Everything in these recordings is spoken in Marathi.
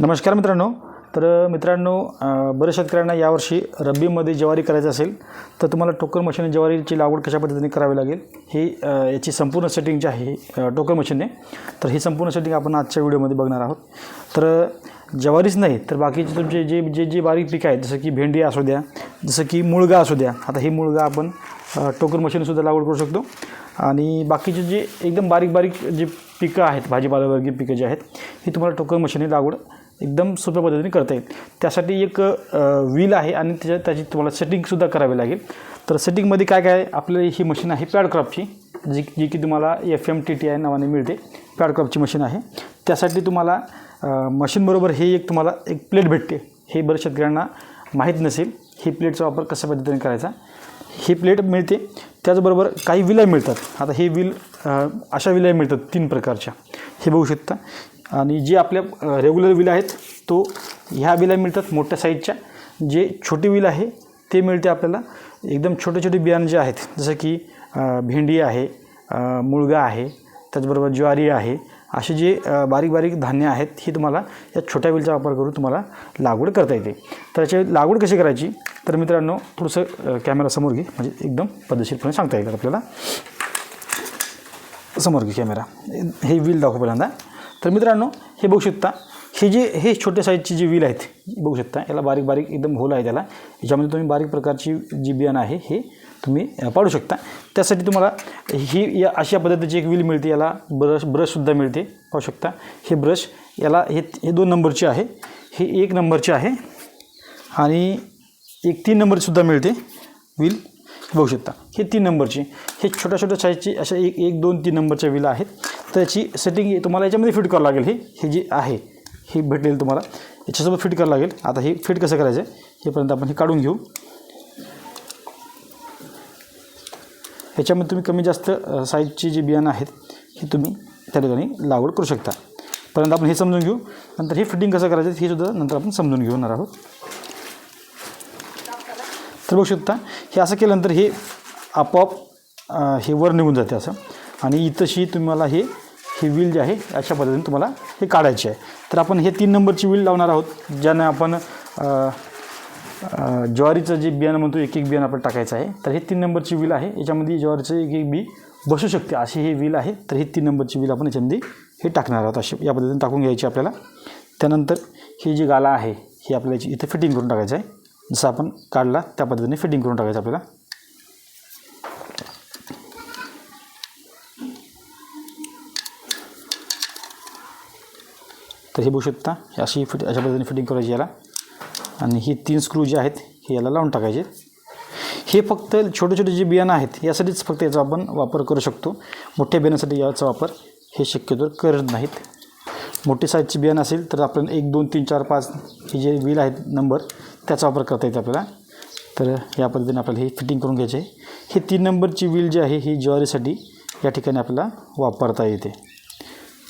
नमस्कार मित्रांनो. तर मित्रांनो बऱ्याच शेतकऱ्यांना यावर्षी रब्बीमध्ये ज्वारी करायचं असेल तर तुम्हाला टोकन मशीनने ज्वारीची लागवड कशा पद्धतीने करावी लागेल? ही याची संपूर्ण सेटिंग जी आहे अ, टोकन मशीनने. तर ही संपूर्ण सेटिंग आपण आजच्या व्हिडिओमध्ये बघणार आहोत. तर ज्वारीच नाही तर बाकीचे तुमचे जे जे जे बारीक पिकं आहेत जसं की भेंडी असू द्या जसं की मुळगा असू द्या आता ही मुळगा आपण टोकर मशीनसुद्धा लागवड करू शकतो. आणि बाकीचे जे एकदम बारीक बारीक जे पिकं आहेत भाजीपाल्यावर्गीय पिकं जे आहेत ही तुम्हाला टोकर मशीनने लागवड एकदम सोप्या पद्धतीने करता येईल. त्यासाठी एक व्हील आहे आणि त्याच्या त्याची तुम्हाला सेटिंगसुद्धा करावी लागेल. तर सेटिंगमध्ये काय काय आपल्याला ही मशीन आहे पॅडक्रॉपची जी जी की तुम्हाला F M T T I नावाने मिळते पॅडक्रॉपची मशीन आहे. त्यासाठी तुम्हाला मशीनबरोबर हे एक तुम्हाला एक प्लेट भेटते. हे बऱ्याच शेतकऱ्यांना माहीत नसेल ही प्लेटचा वापर कशा पद्धतीने करायचा? ही प्लेट मिळते त्याचबरोबर काही विलाय मिळतात. आता हे विल अशा विलय मिळतात तीन प्रकारच्या. हे बघू शकता. आणि जे आपल्या रेग्युलर विल आहेत तो ह्या विला मिळतात मोठ्या साईजच्या जे छोटी विल आहे ते मिळते आपल्याला एकदम छोटे छोटे बियाणं जे आहेत जसं की भेंडी आहे मुळगा आहे त्याचबरोबर ज्वारी आहे असे जे बारीक बारीक धान्य आहेत ही तुम्हाला या छोट्या विलचा वापर करून तुम्हाला लागवड करता येते. तर याची लागवड कशी करायची? तर मित्रांनो थोडंसं कॅमेरा समोर घे. म्हणजे एकदम पद्धतशीरपणे सांगता येईल आपल्याला. समोर घे कॅमेरा हे व्हील दाखव पहिल्यांदा. तर मित्रांनो हे बघू शकता हे जे हे छोट्या साईजची जी व्हील आहेत बघू शकता याला बारीक बारीक एकदम होल आहे त्याला. याच्यामध्ये तुम्ही बारीक प्रकारची जी बियाणं आहे हे तुम्ही पाडू शकता. त्यासाठी तुम्हाला ही या अशा पद्धतीची एक व्हील मिळते याला ब्रश ब्रशसुद्धा मिळते. पाहू शकता. हे ब्रश याला हे हे दोन नंबरचे आहे. हे एक नंबरचे आहे आणि एक तीन नंबरसुद्धा मिळते. व्हील बघू शकता. हे तीन नंबरची हे छोट्या छोट्या साईजची अशा एक एक दोन तीन नंबरच्या विला आहेत. तर याची सेटिंग तुम्हाला याच्यामध्ये फिट करावं लागेल. हे हे जे आहे हे भेटेल तुम्हाला याच्यासोबत फिट करावं लागेल. आता हे फिट कसं करायचं? आहे हेपर्यंत आपण हे काढून घेऊ. ह्याच्यामध्ये तुम्ही कमी जास्त साईजची जी बियाणं आहेत हे तुम्ही त्या ठिकाणी लागवड करू शकता. परंतु आपण हे समजून घेऊ. नंतर हे फिटिंग कसं करायचं हे सुद्धा नंतर आपण समजून घेणार आहोत. तर बघू शकता हे असं केल्यानंतर हे आपोआप हे वर निघून जाते असं. आणि इथंशी तुम्हाला हे हे व्हील जे आहे अशा पद्धतीने तुम्हाला हे काढायचे आहे. तर आपण हे तीन नंबरची व्हील लावणार आहोत ज्याने आपण ज्वारीचं जे बियाणं म्हणतो एक एक बियाणं आपण टाकायचं आहे. तर हे तीन नंबरची व्हील आहे. याच्यामध्ये ज्वारीचं एक एक बी बसू शकते. अशी हे व्हील आहे. तर ही तीन नंबरची विल आपण याच्यामध्ये हे टाकणार आहोत. अशी या पद्धतीने टाकून घ्यायची आपल्याला. त्यानंतर ही जी गाला आहे ही आपल्याला याची इथे फिटिंग करून टाकायचं आहे. जसं आपण काढला त्या पद्धतीने फिटिंग करून टाकायचं आपल्याला. तर हे बघू शकता अशी फिट अशा पद्धतीने फिटिंग करायची याला. आणि ही तीन स्क्रू जे आहेत हे याला लावून टाकायचे. हे फक्त छोटे छोटे जे बियाणं आहेत यासाठीच फक्त याचा आपण वापर करू शकतो. मोठ्या बियाण्यासाठी याचा वापर हे शक्यतो करत नाहीत. मोठी साईजची बियाणं असेल तर आपण एक दोन तीन चार पाच हे जे व्हील आहेत नंबर त्याचा वापर करता येते आपल्याला. तर या पद्धतीने आपल्याला हे फिटिंग करून घ्यायचे. आहे हे तीन नंबरची व्हील जी आहे ही ज्वारीसाठी या ठिकाणी आपल्याला वापरता येते.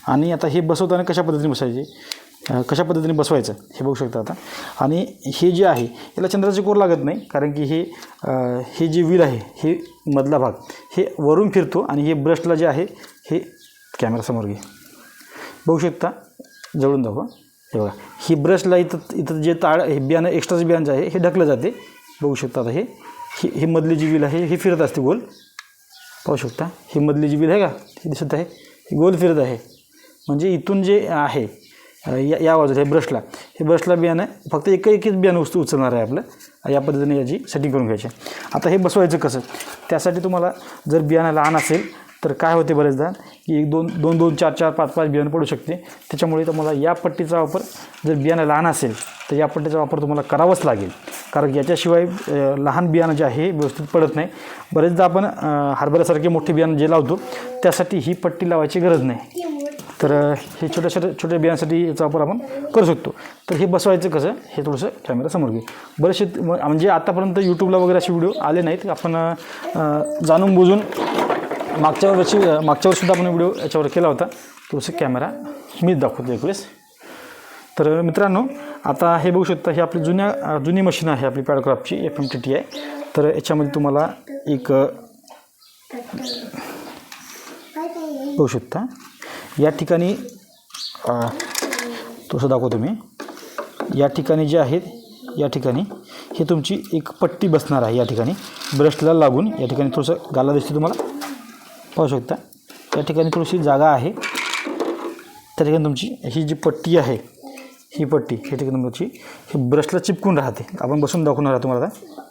आणि आता हे बसवताना कशा पद्धतीने बसायचे? कशा पद्धतीने बसवायचं हे बघू शकता आता. आणि हे जे आहे याला चंद्राचे कोर लागत नाही कारण की हे हे जे व्हील आहे हे मधला भाग हे वरून फिरतो आणि हे ब्रशला जे आहे हे कॅमेरासमोर घे. बघू शकता जवळून दाखवा. हे बघा ही ब्रशला इथं इथं जे ताळ हे बियाणं एक्स्ट्राचं बियाणं जे आहे हे ढकलं जाते. बघू शकता आता हे. ही हे मधली जी व्हील आहे हे फिरत असते गोल. पाहू शकता ही मधली जी व्हील आहे का? हे दिसत आहे. गोल फिरत आहे. म्हणजे इथून जे आहे या या बाजूला हे ब्रशला हे ब्रशला बियाणं फक्त एक एकच बियाणं वस्तू उचलणार आहे आपलं. या पद्धतीने याची सेटिंग करून घ्यायची आता हे बसवायचं कसं? त्यासाठी तुम्हाला जर बियाणं लहान असेल तर काय होते बरेचदा? की एक दोन दोन दोन चार चार पाच पाच बियाणं पडू शकते. त्याच्यामुळे तुम्हाला या पट्टीचा वापर जर बियाणं लहान असेल तर या पट्टीचा वापर तुम्हाला करावाच लागेल. कारण याच्याशिवाय लहान बियाणं जे आहे हे व्यवस्थित पडत नाही. बरेचदा आपण हरभऱ्यासारखे मोठे बियाणं जे लावतो त्यासाठी ही पट्टी लावायची गरज नाही. तर हे छोट्या छोट्या छोट्या बियांसाठी याचा वापर आपण करू शकतो. तर हे बसवायचं कसं हे थोडंसं कॅमेरा समोर घे बरेचसे म- म्हणजे आतापर्यंत यूट्यूबला वगैरे असे व्हिडिओ आले नाहीत. आपण जाणून बुजून मागच्या वर्षी मागच्या वर्षीसुद्धा आपण व्हिडिओ याच्यावर केला होता. थोडंसं कॅमेरा मीच दाखवतो एक वेळेस. तर मित्रांनो आता हे बघू शकता हे आपली जुन्या जुनी मशीन आहे आपली पॅडक्राफ्टची एफ एम टी टी आहे तर याच्यामध्ये तुम्हाला एक बघू शकता. या ठिकाणी तसं दाखवतो मी. या ठिकाणी जे आहेत या ठिकाणी हे तुमची एक पट्टी बसणार आहे या ठिकाणी. ब्रशला लागून या ठिकाणी थोडंसं गाला दिसते तुम्हाला. पाहू शकता. या ठिकाणी थोडीशी जागा आहे. त्या ठिकाणी तुमची ही जी पट्टी आहे ही पट्टी या ठिकाणी तुमची ही ब्रशला चिपकून राहते. आपण बसून दाखवणार आहे तुम्हाला आता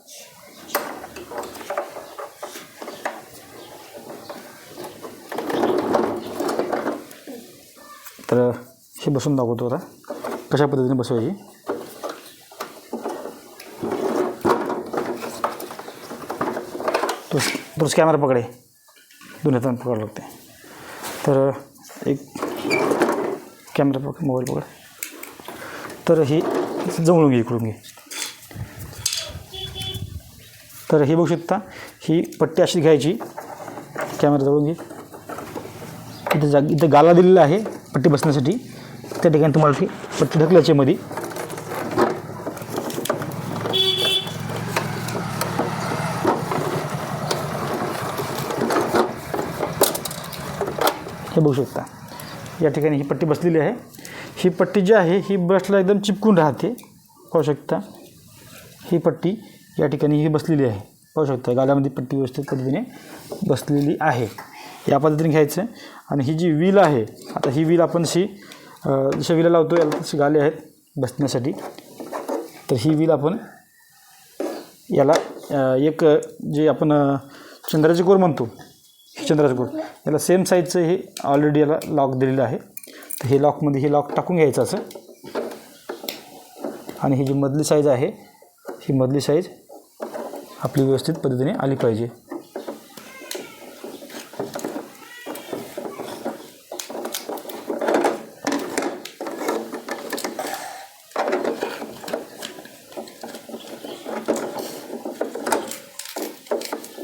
तर हे बसून दाखवतो आता. कशा पद्धतीने बसवायची? तो तोच कॅमेरा पकडे. दोन हाताने पकडावं लागते. तर एक कॅमेरा पकड मोबाईल पकड. तर हे जवळून घे इकडून घे. तर हे बघू शकता ही पट्टी अशी घ्यायची. कॅमेरा जवळून घे. इथं जा इथं गाला दिलेला आहे पट्टी बसण्यासाठी. त्या ठिकाणी तुम्हाला ती पट्टी ढकलायची मध्ये हे बघू शकता. या ठिकाणी ही पट्टी बसलेली आहे. ही पट्टी जी आहे ही ब्रशला एकदम चिपकून राहते. पाहू शकता. ही पट्टी या ठिकाणी ही बसलेली आहे. पाहू शकता गाल्यामध्ये पट्टी व्यवस्थित पद्धतीने बसलेली आहे. या पद्धतीने घ्यायचं. आहे आणि ही जी व्हील आहे आता ही व्हील आपण अशी जशा विला लावतो याला तसे गाले आहेत बसण्यासाठी. तर ही विल आपण याला एक जे आपण चंद्राचे कोर म्हणतो चंद्राचे कोर याला सेम साईजचं हे ऑलरेडी याला लॉक दिलेलं आहे. तर हे लॉकमध्ये हे लॉक टाकून घ्यायचं असं. आणि ही जी मधली साईज आहे ही मधली साईज आपली व्यवस्थित पद्धतीने आली पाहिजे.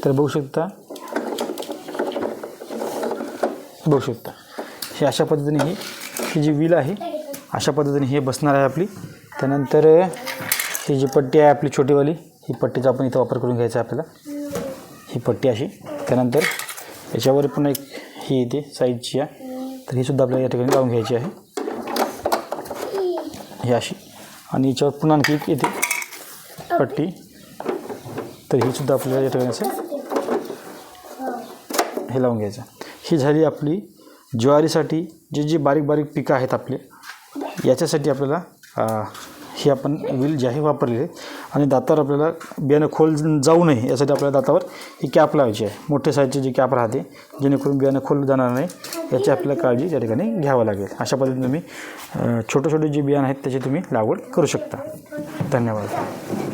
तर बघू शकता. बघू शकता. हे अशा पद्धतीने ही ही जी व्हील आहे अशा पद्धतीने हे बसणार आहे आपली. त्यानंतर ही जी पट्टी आहे आपली छोटीवाली ही पट्टीचा आपण इथं वापर करून घ्यायचा आहे आपल्याला. ही पट्टी अशी. त्यानंतर याच्यावर पण एक ही येते साईजची आहे. तर ही सुद्धा आपल्याला या ठिकाणी लावून घ्यायची आहे. ही अशी. आणि याच्यावर पुन्हा आणखी एक येते पट्टी. तर ही सुद्धा आपल्याला या ठिकाणी असं हे लावून घ्यायचं. ही झाली आपली ज्वारीसाठी जे जे बारीक बारीक पिकं आहेत आपले याच्यासाठी आपल्याला हे ही आपण व्हील जे आहे वापरलेली आणि दातावर आपल्याला बियाणं खोल जाऊ नये यासाठी आपल्याला दातावर ही कॅप लावायची आहे. मोठे साईजची जी कॅप राहते जेणेकरून बियाणं खोल जाणार नाही याची आपल्याला काळजी त्या ठिकाणी घ्यावं लागेल. अशा पद्धतीने तुम्ही छोटे छोटे जे बियाणं आहेत त्याची तुम्ही लागवड करू शकता. धन्यवाद.